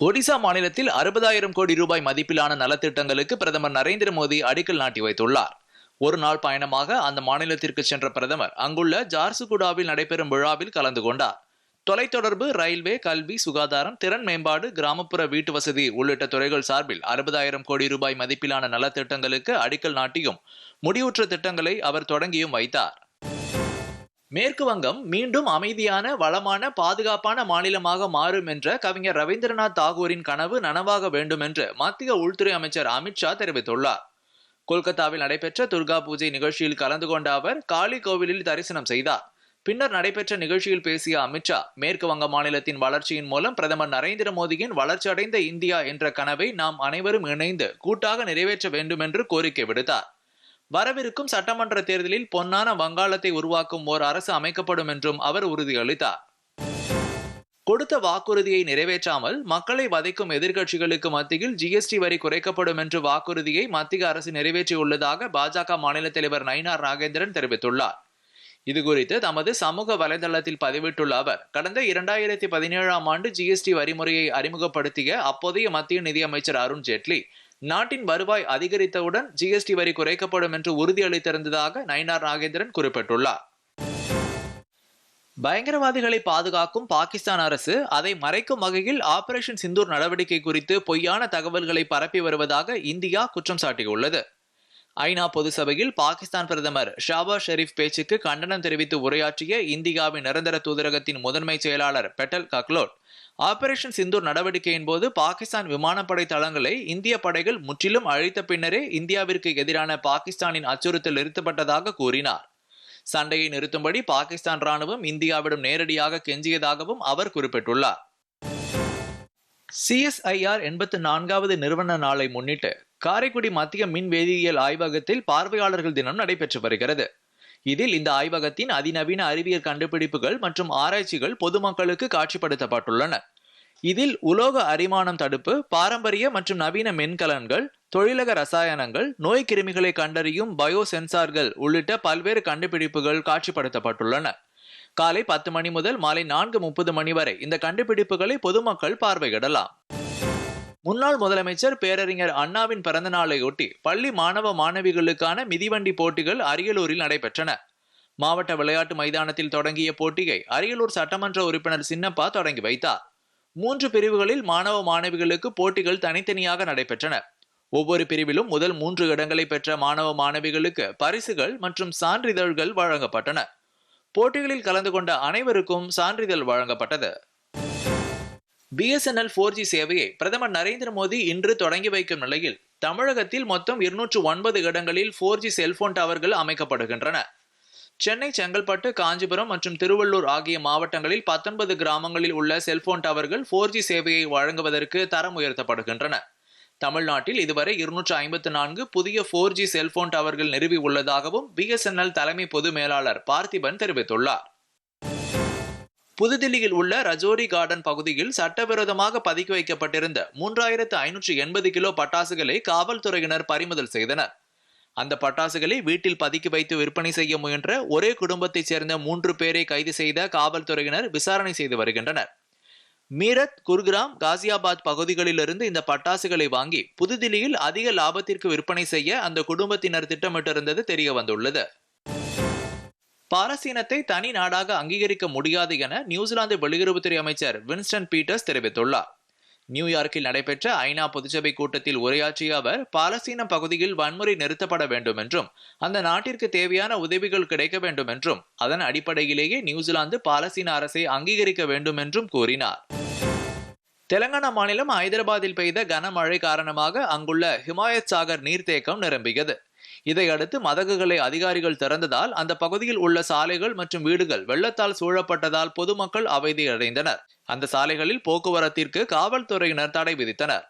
ஒடிசா மாநிலத்தில் அறுபதாயிரம் கோடி ரூபாய் மதிப்பிலான நலத்திட்டங்களுக்கு பிரதமர் நரேந்திர மோடி அடிக்கல் நாட்டி வைத்துள்ளார். ஒரு நாள் பயணமாக அந்த மாநிலத்திற்கு சென்ற பிரதமர் அங்குள்ள ஜார்சுகுடாவில் நடைபெறும் விழாவில் கலந்து கொண்டார். தொலைத்தொடர்பு ரயில்வே கல்வி சுகாதாரம் திறன் மேம்பாடு கிராமப்புற வீட்டு வசதி உள்ளிட்ட துறைகள் சார்பில் அறுபதாயிரம் கோடி ரூபாய் மதிப்பிலான நலத்திட்டங்களுக்கு அடிக்கல் நாட்டியும் முடிவுற்ற திட்டங்களை அவர் தொடங்கியும் வைத்தார். மேற்கு வங்கம் மீண்டும் அமைதியான வளமான பாதுகாப்பான மாநிலமாக மாறும் என்ற கவிஞர் ரவீந்திரநாத் தாகூரின் கனவு நனவாக வேண்டும் என்று மத்திய உள்துறை அமைச்சர் அமித்ஷா தெரிவித்துள்ளார். கொல்கத்தாவில் நடைபெற்ற துர்கா பூஜை நிகழ்ச்சியில் கலந்து கொண்ட அவர் காளி கோவிலில் தரிசனம் செய்தார். பின்னர் நடைபெற்ற நிகழ்ச்சியில் பேசிய அமித்ஷா மேற்கு வங்க மாநிலத்தின் வளர்ச்சியின் மூலம் பிரதமர் நரேந்திர மோடியின் வளர்ச்சியடைந்த இந்தியா என்ற கனவை நாம் அனைவரும் இணைந்து கூட்டாக நிறைவேற்ற வேண்டும் என்று கோரிக்கை விடுத்தார். வரவிருக்கும் சட்டமன்ற தேர்தலில் பொன்னான வங்காளத்தை உருவாக்கும் ஓர் அரசு அமைக்கப்படும் என்றும் அவர் உறுதியளித்தார். கொடுத்த வாக்குறுதியை நிறைவேற்றாமல் மக்களை வதைக்கும் எதிர்க்கட்சிகளுக்கு மத்தியில் ஜிஎஸ்டி வரி குறைக்கப்படும் என்று வாக்குறுதியை மத்திய அரசு நிறைவேற்றியுள்ளதாக பாஜக மாநில தலைவர் நயினார் நாகேந்திரன் தெரிவித்துள்ளார். இதுகுறித்து தமது சமூக வலைதளத்தில் பதிவிட்டுள்ள அவர் கடந்த இரண்டாயிரத்தி பதினேழாம் ஆண்டு ஜிஎஸ்டி வரிமுறையை அறிமுகப்படுத்திய அப்போதைய மத்திய நிதியமைச்சர் அருண் ஜேட்லி நாட்டின் வருவாய் அதிகரித்தவுடன் ஜிஎஸ்டி வரி குறைக்கப்படும் என்று உறுதியளித்திருந்ததாக நயினார் நாகேந்திரன் குறிப்பிட்டுள்ளார். பயங்கரவாதிகளை பாதுகாக்கும் பாகிஸ்தான் அரசு அதை மறைக்கும் வகையில் ஆபரேஷன் சிந்தூர் நடவடிக்கை குறித்து பொய்யான தகவல்களை பரப்பி வருவதாக இந்தியா குற்றம் சாட்டியுள்ளது. ஐநா பொது சபையில் பாகிஸ்தான் பிரதமர் ஷாபாஸ் ஷெரீப் பேச்சுக்கு கண்டனம் தெரிவித்து உரையாற்றிய இந்தியாவின் நிரந்தர தூதரகத்தின் முதன்மை செயலாளர் பெட்டல் கக்லோட். ஆபரேஷன் சிந்தூர் நடவடிக்கையின் போது பாகிஸ்தான் விமானப்படை தளங்களை இந்திய படைகள் முற்றிலும் அழித்த பின்னரே இந்தியாவிற்கு எதிரான பாகிஸ்தானின் அச்சுறுத்தல் நிறுத்தப்பட்டதாக கூறினார். சண்டையை நிறுத்தும்படி பாகிஸ்தான் ராணுவம் இந்தியாவிடம் நேரடியாக கெஞ்சியதாகவும் அவர் குறிப்பிட்டுள்ளார். சிஎஸ்ஐஆர் எண்பத்து நான்காவது நிறுவன நாளை முன்னிட்டு காரைக்குடி மத்திய மின் வேதியியல் ஆய்வகத்தில் பார்வையாளர்கள் தினம் நடைபெற்று வருகிறது. இதில் இந்த ஆய்வகத்தின் அதிநவீன அறிவியல் கண்டுபிடிப்புகள் மற்றும் ஆராய்ச்சிகள் பொதுமக்களுக்கு காட்சிப்படுத்தப்பட்டுள்ளன. இதில் உலோக அரிமானம் தடுப்பு பாரம்பரிய மற்றும் நவீன மின்கலன்கள் தொழிலக ரசாயனங்கள் நோய் கிருமிகளை கண்டறியும் பயோ சென்சார்கள் உள்ளிட்ட பல்வேறு கண்டுபிடிப்புகள் காட்சிப்படுத்தப்பட்டுள்ளன. காலை பத்து மணி முதல் மாலை நான்கு முப்பது மணி வரை இந்த கண்டுபிடிப்புகளை பொதுமக்கள் பார்வையிடலாம். முன்னாள் முதலமைச்சர் பேரறிஞர் அண்ணாவின் பிறந்த நாளையொட்டி பள்ளி மாணவ மாணவிகளுக்கான மிதிவண்டி போட்டிகள் அரியலூரில் நடைபெற்றன. மாவட்ட விளையாட்டு மைதானத்தில் தொடங்கிய போட்டியை அரியலூர் சட்டமன்ற உறுப்பினர் சின்னப்பா தொடங்கி வைத்தார். மூன்று பிரிவுகளில் மாணவ மாணவிகளுக்கு போட்டிகள் தனித்தனியாக நடைபெற்றன. ஒவ்வொரு பிரிவிலும் முதல் மூன்று இடங்களை பெற்ற மாணவ மாணவிகளுக்கு பரிசுகள் மற்றும் சான்றிதழ்கள் வழங்கப்பட்டன. போட்டிகளில் கலந்து கொண்ட அனைவருக்கும் சான்றிதழ் வழங்கப்பட்டது. பிஎஸ்என்எல் ஃபோர் ஜி சேவையை பிரதமர் நரேந்திர மோடி இன்று தொடங்கி வைக்கும் நிலையில் தமிழகத்தில் மொத்தம் இருநூற்று ஒன்பது இடங்களில் போர் ஜி செல்போன் டவர்கள் அமைக்கப்படுகின்றன. சென்னை செங்கல்பட்டு காஞ்சிபுரம் மற்றும் திருவள்ளூர் ஆகிய மாவட்டங்களில் பத்தொன்பது கிராமங்களில் உள்ள செல்போன் டவர்கள் போர் ஜி சேவையை வழங்குவதற்கு தரம் உயர்த்தப்படுகின்றன. தமிழ்நாட்டில் இதுவரை இருநூற்று ஐம்பத்து நான்கு புதிய போர் ஜி செல்போன் டவர்கள் நிறுவி உள்ளதாகவும் பிஎஸ்என்எல் தலைமை பொது மேலாளர் பார்த்திபன் தெரிவித்துள்ளார். புதுதில்லியில் உள்ள ரஜோரி கார்டன் பகுதியில் சட்டவிரோதமாக பதுக்கி வைக்கப்பட்டிருந்த மூன்றாயிரத்து ஐநூற்று எண்பது கிலோ பட்டாசுகளை காவல்துறையினர் பறிமுதல் செய்தனர். அந்த பட்டாசுகளை வீட்டில் பதுக்கி வைத்து விற்பனை செய்ய முயன்ற ஒரே குடும்பத்தைச் சேர்ந்த மூன்று பேரை கைது செய்த காவல்துறையினர் விசாரணை செய்து வருகின்றனர். மீரத் குர்கிராம் காசியாபாத் பகுதிகளிலிருந்து இந்த பட்டாசுகளை வாங்கி புதுதில்லியில் அதிக லாபத்திற்கு விற்பனை செய்ய அந்த குடும்பத்தினர் திட்டமிட்டிருந்தது தெரிய வந்துள்ளது. பாலஸ்தீனத்தை தனி நாடாக அங்கீகரிக்க முடியாது என நியூசிலாந்து வெளியுறவுத்துறை அமைச்சர் வின்ஸ்டன் பீட்டர்ஸ் தெரிவித்துள்ளார். நியூயார்க்கில் நடைபெற்ற ஐநா பொதுச்சபை கூட்டத்தில் உரையாற்றிய அவர் பாலஸ்தீன பகுதியில் வன்முறை நிறுத்தப்பட வேண்டும் என்றும் அந்த நாட்டிற்கு தேவையான உதவிகள் கிடைக்க வேண்டும் என்றும் அதன் அடிப்படையிலேயே நியூசிலாந்து பாலஸ்தீன அரசை அங்கீகரிக்க வேண்டும் என்றும் கூறினார். தெலங்கானா மாநிலம் ஹைதராபாத்தில் பெய்த கனமழை காரணமாக அங்குள்ள ஹிமாயத் சாகர் நீர்த்தேக்கம் நிரம்பியது. இதையடுத்து மதகுகளை அதிகாரிகள் திறந்ததால் அந்த பகுதியில் உள்ள சாலைகள் மற்றும் வீடுகள் வெள்ளத்தால் சூழப்பட்டதால் பொதுமக்கள் அமைதியடைந்தனர் அந்த சாலைகளில் போக்குவரத்திற்கு காவல்துறையினர் தடை விதித்தனர்.